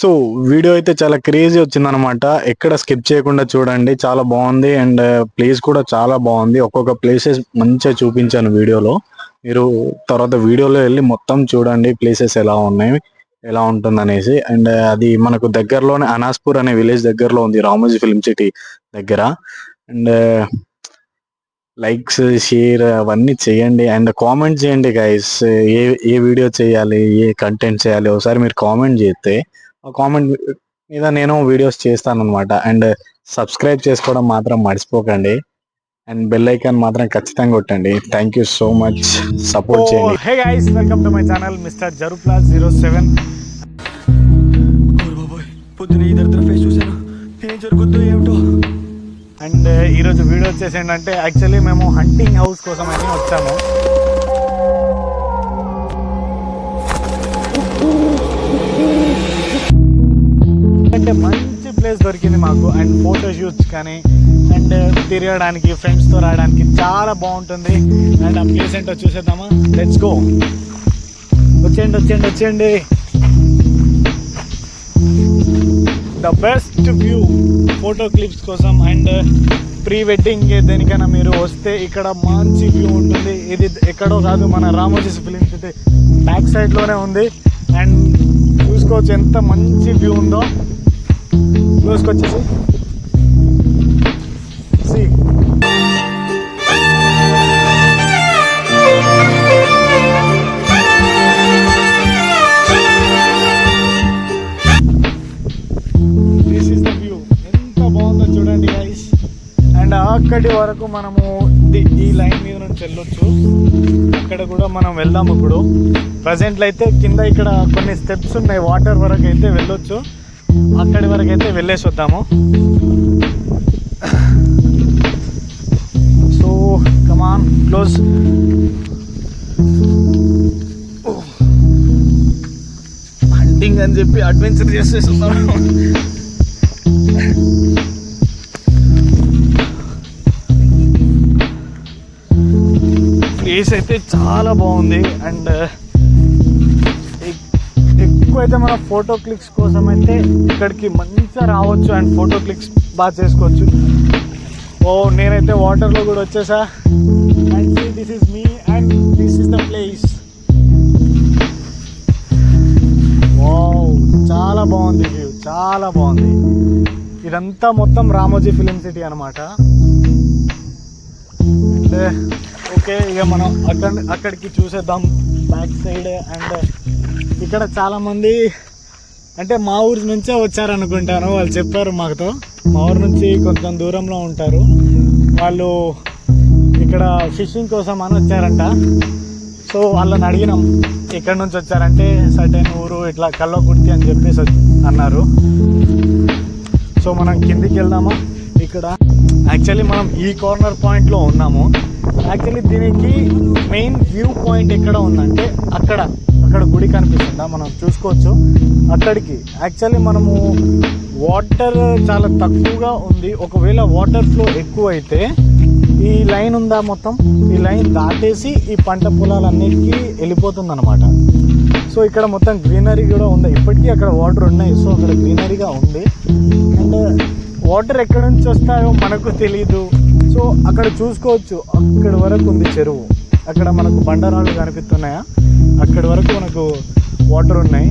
So video అయితే చాలా crazy వచ్చిందనమాట ఎక్కడ స్కిప్ చేయకుండా చూడండి. చాలా బాగుంది అండ్ ప్లేస్ కూడా చాలా బాగుంది. ఒక్కొక్క ప్లేసెస్ మంచిగా చూపించాను వీడియోలో. మీరు తర్వాత వీడియోలో వెళ్ళి మొత్తం చూడండి ప్లేసెస్ ఎలా ఉన్నాయి ఎలా ఉంటుందనేసి. అండ్ అది మనకు దగ్గరలోనే అనాస్పూర్ అనే విలేజ్ దగ్గరలో ఉంది రామోజీ ఫిల్మ్ సిటీ దగ్గర. అండ్ లైక్స్ షేర్ అవన్నీ చేయండి. అండ్ కామెంట్ చేయండి గైస్. ఏ ఏ వీడియో చేయాలి ఏ కంటెంట్ చేయాలి ఒకసారి మీరు కామెంట్ చేస్తే కామెంట్ మీద నేను వీడియోస్ చేస్తాను అనమాట అండ్ సబ్స్క్రైబ్ చేసుకోవడం మాత్రం మర్చిపోకండి. అండ్ బెల్ ఐకాన్ మాత్రం ఖచ్చితంగా కొట్టండి. Thank you so much support చేయండి. Hey guys welcome to my channel mister Jarupla zero seven ఓరి బాబోయ్ పొద్దున ఈ దరిద్ర ఫేస్ చూశాను. ఏం జరుగుద్దో ఏమిటో? అండ్ ఈరోజు వీడియో వచ్చేసి ఏంటంటే యాక్చువల్లీ మేము హంటింగ్ హౌస్ కోసం అని వచ్చాము. అంటే మంచి ప్లేస్ దొరికింది మాకు. అండ్ ఫోటో షూట్స్ కానీ అండ్ uh, తిరగడానికి ఫ్రెండ్స్తో రావడానికి చాలా బాగుంటుంది. అండ్ ఆ ప్లేస్ ఏంటో చూసేద్దామా? లెట్స్ గో వచ్చేయండి వచ్చేయండి వచ్చేయండి. The best view photo clips కోసం అండ్ ప్రీ వెడ్డింగ్ దేనికైనా మీరు వస్తే ఇక్కడ మంచి వ్యూ ఉంటుంది. ఇది ఎక్కడో కాదు మన రామోజీ ఫిలిం సిటీ బ్యాక్ సైడ్లోనే ఉంది. అండ్ చూసుకోవచ్చు ఎంత మంచి వ్యూ ఉందో. క్లోజ్కి వచ్చేసి ఇస్ ద వ్యూ ఎంత బాగుందో చూడండి గైస్ అండ్ అక్కడి వరకు మనము ఈ లైన్ మీద నుంచి వెళ్ళొచ్చు. అక్కడ కూడా మనం వెళ్దాం ఇప్పుడు. ప్రజెంట్లో అయితే కింద ఇక్కడ కొన్ని స్టెప్స్ ఉన్నాయి. వాటర్ వరకు అయితే వెళ్ళొచ్చు. అక్కడి వరకు అయితే వెళ్ళేసి వద్దాము. సో కమాన్ క్లోజ్ హంటింగ్ అని చెప్పి అడ్వెంచర్ చేసేస్తున్నాం ప్లేస్ అయితే చాలా బాగుంది. అండ్ అయితే మన ఫోటో క్లిక్స్ కోసం అయితే ఇక్కడికి మంచిగా రావచ్చు అండ్ ఫోటో క్లిక్స్ బాగా చేసుకోవచ్చు. ఓ నేనైతే వాటర్లో కూడా వచ్చేసా. And this is me and this is the place wow చాలా బాగుంది వ్యూ చాలా బాగుంది. ఇదంతా మొత్తం రామోజీ ఫిలిం సిటీ అనమాట అండ్ ఓకే ఇక మనం అక్కడ అక్కడికి చూసేద్దాం. బ్యాక్ సైడ్ అండ్ ఇక్కడ చాలామంది అంటే మా ఊరి నుంచే వచ్చారనుకుంటాను. వాళ్ళు చెప్పారు మాతో. మా ఊరి నుంచి కొంచెం దూరంలో ఉంటారు. వాళ్ళు ఇక్కడ ఫిషింగ్ కోసం అని వచ్చారంట. సో వాళ్ళని అడిగినాం ఎక్కడి నుంచి వచ్చారంటే సర్టైన్ ఊరు ఇట్లా కల్లోకుర్తి అని చెప్పేసి అన్నారు. సో మనం కిందికి వెళ్దామా? ఇక్కడ. యాక్చువల్లీ మనం ఈ కార్నర్ పాయింట్లో ఉన్నాము. యాక్చువల్లీ దీనికి మెయిన్ వ్యూ పాయింట్ ఎక్కడ ఉందంటే అక్కడ. అక్కడ గుడి కనిపిస్తుందా? మనం చూసుకోవచ్చు. అక్కడికి యాక్చువల్లీ మనము వాటర్ చాలా తక్కువగా ఉంది. ఒకవేళ వాటర్ ఫ్లో ఎక్కువ అయితే ఈ లైన్ ఉందా మొత్తం? ఈ లైన్ దాటేసి ఈ పంట పొలాలన్నిటికీ వెళ్ళిపోతుంది అనమాట సో ఇక్కడ మొత్తం గ్రీనరీ కూడా ఉంది. ఇప్పటికీ అక్కడ వాటర్ ఉన్నాయి. సో అక్కడ గ్రీనరీగా ఉంది. అండ్ వాటర్ ఎక్కడి నుంచి వస్తాయో మనకు తెలీదు. సో అక్కడ చూసుకోవచ్చు. అక్కడి వరకు ఉంది చెరువు. అక్కడ మనకు బండరాళ్ళు కనిపిస్తున్నాయా? అక్కడి వరకు మనకు వాటర్ ఉన్నాయి.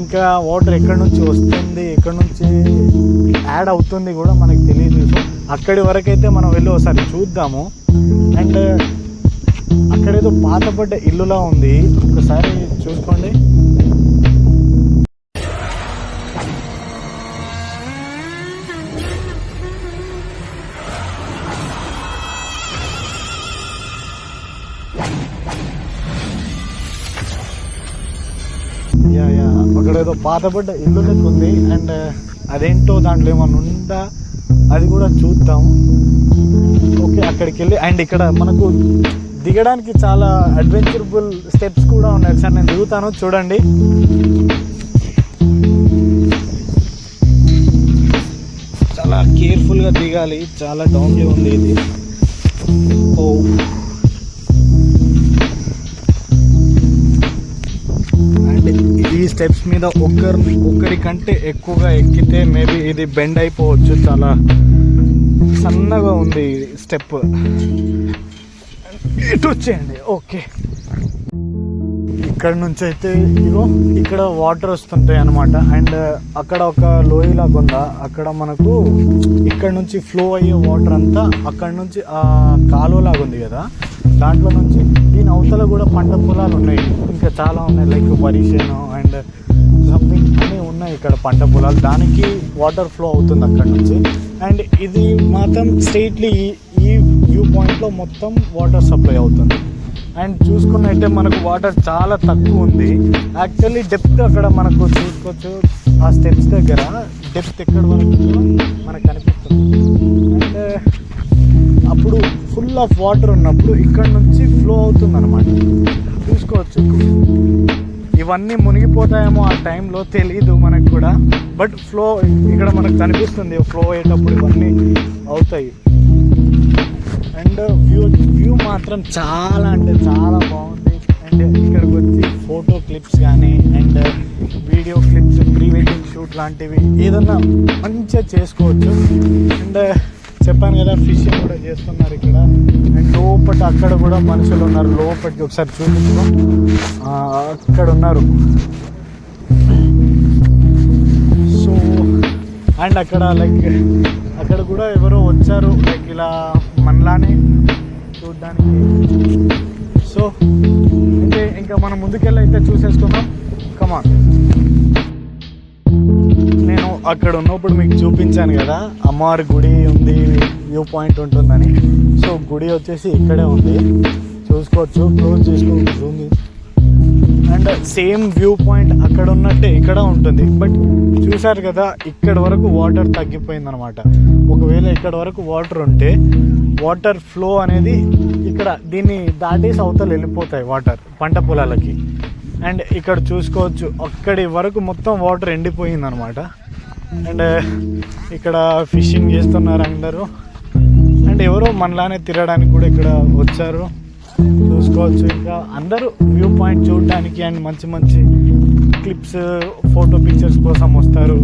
ఇంకా వాటర్ ఎక్కడి నుంచి వస్తుంది ఎక్కడి నుంచి యాడ్ అవుతుంది కూడా మనకు తెలియదు. సో అక్కడి వరకు అయితే మనం వెళ్ళి ఒకసారి చూద్దాము. అండ్ అక్కడేదో పాతపడ్డ ఇల్లులా ఉంది. ఒకసారి చూసుకోండి. Yeah yeah. అక్కడ ఏదో పాతబడ్డ ఇల్లు లెక్క ఉంది? అండ్ అదేంటో దాంట్లో ఏమన్నా ఉందా? అది కూడా చూద్దాం. ఓకే అక్కడికి వెళ్ళి అండ్ ఇక్కడ మనకు దిగడానికి చాలా అడ్వెంచరబుల్ స్టెప్స్ కూడా ఉన్నాయి. సార్ నేను దిగుతాను చూడండి. చాలా కేర్ఫుల్గా దిగాలి. చాలా డౌన్లీ ఉంది ఇది. ఓ. స్టెప్స్ మీద ఒక్కరు ఒకరికంటే ఎక్కువగా ఎక్కితే మేబీ ఇది బెండ్ అయిపోవచ్చు. చాలా సన్నగా ఉంది స్టెప్. ఇటు వచ్చేయండి. ఓకే. ఇక్కడ నుంచి అయితే ఇగో ఇక్కడ వాటర్ వస్తుంటాయి అనమాట అండ్ uh, అక్కడ ఒక లోయ లాగా ఉందా? అక్కడ మనకు ఇక్కడ నుంచి ఫ్లో అయ్యే వాటర్ అంతా అక్కడ నుంచి ఆ కాలువ లాగా ఉంది కదా. దాంట్లో నుంచి దీని అవతల కూడా పంట పొలాలు ఉన్నాయి. ఇంకా చాలా ఉన్నాయి లైక్ వరి చేను అండ్ సంథింగ్ అన్నీ ఉన్నాయి ఇక్కడ పంట పొలాలు. దానికి వాటర్ ఫ్లో అవుతుంది అక్కడ నుంచి. అండ్ ఇది మాత్రం స్ట్రైట్లీ ఈ వ్యూ పాయింట్లో మొత్తం వాటర్ సప్లై అవుతుంది. అండ్ చూసుకున్నట్టే మనకు వాటర్ చాలా తక్కువ ఉంది. యాక్చువల్లీ డెప్త్ అక్కడ మనకు చూసుకోవచ్చు. ఆ స్టెప్స్ దగ్గర డెప్త్ ఎక్కడ వరకు మనకు కనిపిస్తుంది. అండ్ అప్పుడు ఫుల్ ఆఫ్ వాటర్ ఉన్నప్పుడు ఇక్కడ నుంచి ఫ్లో అవుతుంది అనమాట చూసుకోవచ్చు ఇవన్నీ మునిగిపోతాయేమో ఆ టైంలో తెలియదు మనకు కూడా. బట్ ఫ్లో ఇక్కడ మనకు కనిపిస్తుంది. ఫ్లో అయ్యేటప్పుడు ఇవన్నీ అవుతాయి. అండ్ వ్యూ వ్యూ మాత్రం చాలా అంటే చాలా బాగుంది. అండ్ ఇక్కడికి వచ్చి ఫోటో క్లిప్స్ కానీ and video clips pre wedding shoot లాంటివి ఏదన్నా మంచిగా చేసుకోవచ్చు. అండ్ చెప్పాను కదా ఫిషింగ్ కూడా చేస్తున్నారు ఇక్కడ. అండ్ లోపట అక్కడ కూడా మనుషులు ఉన్నారు. లోపటికి ఒకసారి చూపించు అక్కడ ఉన్నారు. సో అండ్ అక్కడ లైక్ అక్కడ కూడా ఎవరో వచ్చారు. లైక్ ఇలా మనలానే చూడడానికి. సో అంటే ఇంకా మనం ముందుకెళ్ళి అయితే చూసేసుకుందాం కమాన్ నేను అక్కడ ఉన్నప్పుడు మీకు చూపించాను కదా అమ్మవారి గుడి ఉంది వ్యూ పాయింట్ ఉంటుందని. సో గుడి వచ్చేసి ఇక్కడే ఉంది. చూసుకోవచ్చు క్లోజ్ చేసుకోవచ్చు అండ్ సేమ్ వ్యూ పాయింట్ అక్కడ ఉన్నట్టే ఇక్కడ ఉంటుంది. బట్ చూసారు కదా ఇక్కడ వరకు వాటర్ తగ్గిపోయింది అనమాట ఒకవేళ ఇక్కడ వరకు వాటర్ ఉంటే వాటర్ ఫ్లో అనేది ఇక్కడ దీన్ని దాటేసి అవతల వెళ్ళిపోతాయి వాటర్ పంట పొలాలకి. అండ్ ఇక్కడ చూసుకోవచ్చు అక్కడి వరకు మొత్తం వాటర్ ఎండిపోయింది అనమాట అండ్ ఇక్కడ ఫిషింగ్ చేస్తున్నారు అందరూ. అండ్ ఎవరో మనలానే తిరగడానికి కూడా ఇక్కడ వచ్చారు. చూసుకోవచ్చు ఇంకా. అందరూ వ్యూ పాయింట్ చూడడానికి అండ్ మంచి మంచి క్లిప్స్ ఫోటో పిక్చర్స్ కోసం వస్తారు.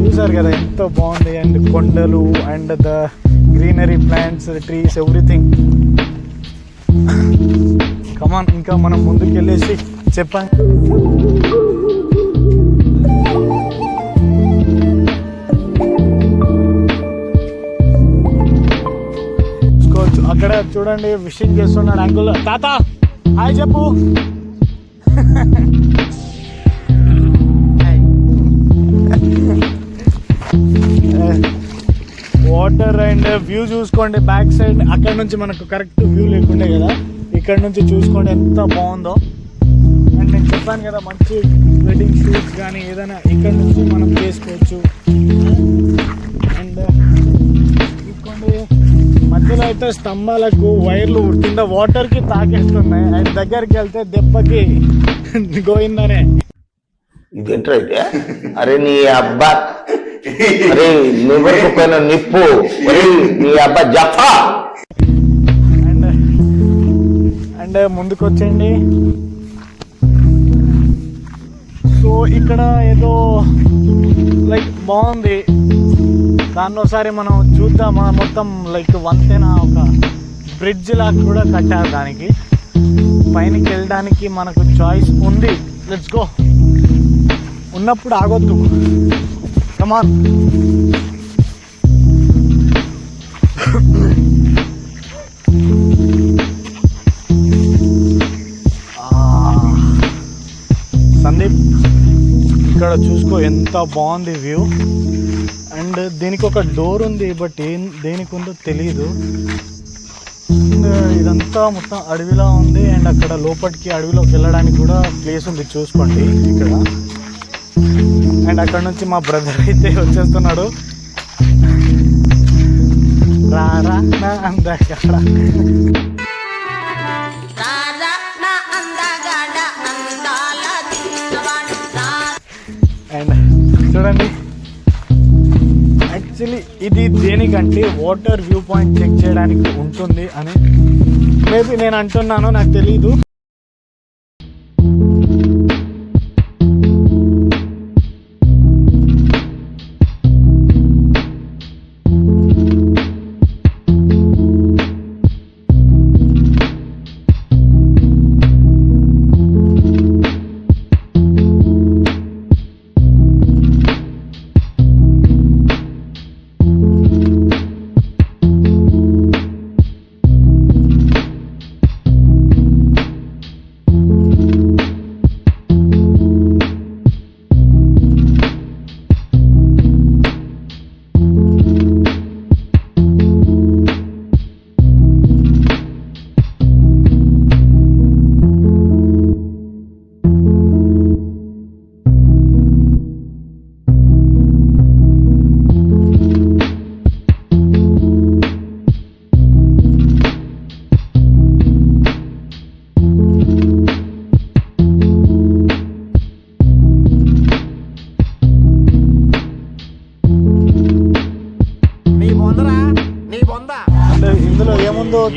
చూసారు కదా ఎంత బాగుంది. అండ్ కొండలు and the greenery plants trees everything come on ఇంకా మనం ముందుకు వెళ్ళేసి చెప్పాను చూసుకోవచ్చు. అక్కడ చూడండి విషింగ్ చేస్తున్నాడు అంకుల్ తాత హాయ్ చెప్పు. అండ్ వ్యూ చూసుకోండి బ్యాక్ సైడ్ అక్కడ నుంచి మనకు కరెక్ట్ వ్యూ లేకుండే కదా ఇక్కడ నుంచి చూసుకోండి ఎంత బాగుందో. అండ్ నేను చెప్పాను కదా మంచి వెడ్డింగ్ షూట్స్ కానీ ఏదైనా ఇక్కడ నుంచి మనం చేసుకోవచ్చు. అండ్ చూసుకోండి మధ్యలో అయితే స్తంభాలకు వైర్లు కింద వాటర్కి తాకేస్తున్నాయి. అండ్ దగ్గరికి వెళ్తే దెబ్బకి గోయిందనే ఇదేంట్రా అయితే అరే నీ అబ్బా. అరే పోయిన నిప్పు. నీ అబ్బా జఫా. అండ్ అండ్ ముందుకు వచ్చేయండి సో ఇక్కడ ఏదో లైక్ బాగుంది. దాన్నోసారి మనం చూద్దామా? మొత్తం లైక్ వంతెన ఒక బ్రిడ్జ్ లాగా కూడా కట్టారు దానికి. పైనకి వెళ్ళడానికి మనకు చాయిస్ ఉంది. లెట్స్ గో ఉన్నప్పుడు ఆగొద్దు. Come on Sandeep ah. ఇక్కడ చూసుకో ఎంత బాగుంది వ్యూ అండ్ దీనికి ఒక డోర్ ఉంది బట్ ఏం దేనికి ఉందో తెలియదు ఇదంతా మొత్తం అడవిలా ఉంది అండ్ అక్కడ లోపలికి అడవిలోకి వెళ్ళడానికి కూడా ప్లేస్ ఉంది. చూసుకోండి ఇక్కడ. అండ్ అక్కడ నుంచి మా బ్రదర్ అయితే వచ్చేస్తున్నాడు. రారా నా అందగాడ. అండ్ చూడండి యాక్చువల్లీ ఇది దేనికంటే వాటర్ వ్యూ పాయింట్ చెక్ చేయడానికి ఉంటుంది అని మేబీ నేను అంటున్నాను నాకు తెలీదు.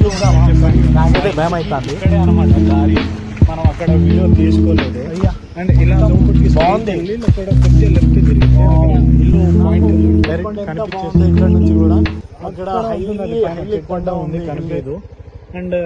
చూద్దామా నాకైతే భయం అవుతుంది ఇక్కడే అనమాట దారి. మనం అక్కడ వీడియో తీసుకోలేదు. అండ్ ఇలా లోపలికి బాగుంది. అక్కడ కొద్దిగా లెఫ్ట్ ఇల్లు పాయింట్ డైరెక్ట్ కనిపించేస్తుంది ఇక్కడ నుంచి కూడా. అక్కడ హైలీ కొండ ఉంది కనిపించదు అండ్